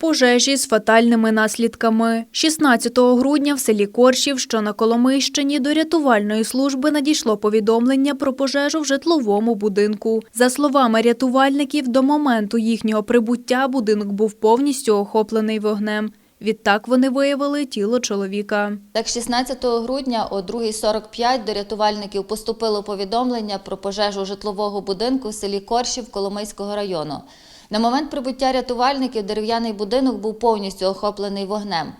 Пожежі з фатальними наслідками. 16 грудня в селі Коршів, що на Коломийщині, до рятувальної служби надійшло повідомлення про пожежу в житловому будинку. За словами рятувальників, до моменту їхнього прибуття будинок був повністю охоплений вогнем. Відтак вони виявили тіло чоловіка. Так, 16 грудня о 2.45 до рятувальників поступило повідомлення про пожежу житлового будинку в селі Коршів Коломийського району. На момент прибуття рятувальників дерев'яний будинок був повністю охоплений вогнем.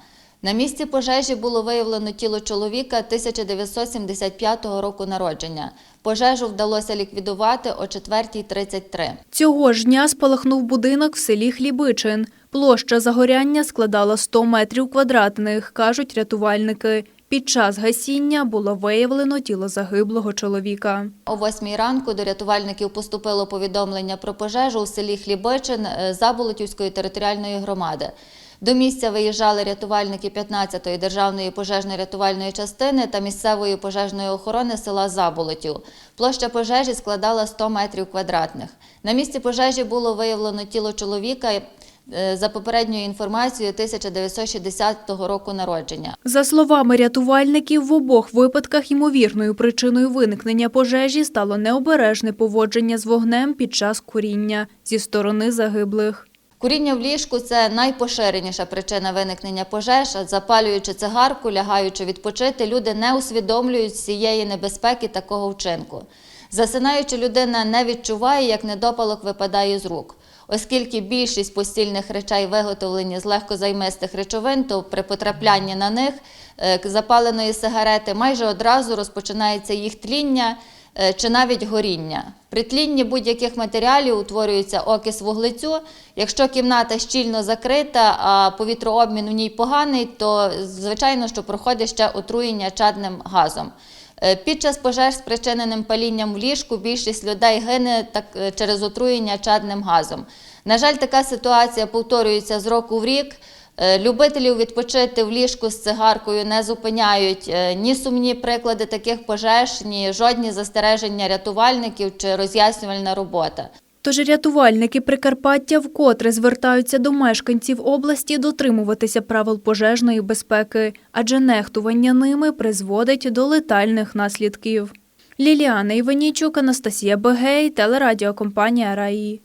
На місці пожежі було виявлено тіло чоловіка 1975 року народження. Пожежу вдалося ліквідувати о 4.33. Цього ж дня спалахнув будинок в селі Хлібичин. Площа загоряння складала 100 метрів квадратних, кажуть рятувальники. Під час гасіння було виявлено тіло загиблого чоловіка. О 8 ранку до рятувальників поступило повідомлення про пожежу у селі Хлібичин е, Заболотівської територіальної громади. До місця виїжджали рятувальники 15-ї державної пожежно-рятувальної частини та місцевої пожежної охорони села Заболотів. Площа пожежі складала 100 метрів квадратних. На місці пожежі було виявлено тіло чоловіка за попередньою інформацією 1960 року народження. За словами рятувальників, в обох випадках ймовірною причиною виникнення пожежі стало необережне поводження з вогнем під час куріння зі сторони загиблих. Куріння в ліжку це найпоширеніша причина виникнення пожеж. Запалюючи цигарку, лягаючи відпочити, люди не усвідомлюють цієї небезпеки такого вчинку. Засинаючи, людина не відчуває, як недопалок випадає з рук. Оскільки більшість постільних речей виготовлені з легкозаймистих речовин, то при потраплянні на них е, запаленої сигарети майже одразу розпочинається їх тління е, чи навіть горіння. При тлінні будь-яких матеріалів утворюється окис вуглецю. Якщо кімната щільно закрита, а повітрообмін у ній поганий, то звичайно, що проходить ще отруєння чадним газом. Е, Під час пожеж, спричиненим палінням в ліжку, більшість людей гине так, е, через отруєння чадним газом. На жаль, така ситуація повторюється з року в рік. Е, Любителів відпочити в ліжку з цигаркою не зупиняють ні сумні приклади таких пожеж, ні жодні застереження рятувальників чи роз'яснювальна робота. Тож рятувальники Прикарпаття вкотре звертаються до мешканців області дотримуватися правил пожежної безпеки, адже нехтування ними призводить до летальних наслідків. Ліліана Іванічук, Анастасія Бегей, телерадіокомпанія Раї.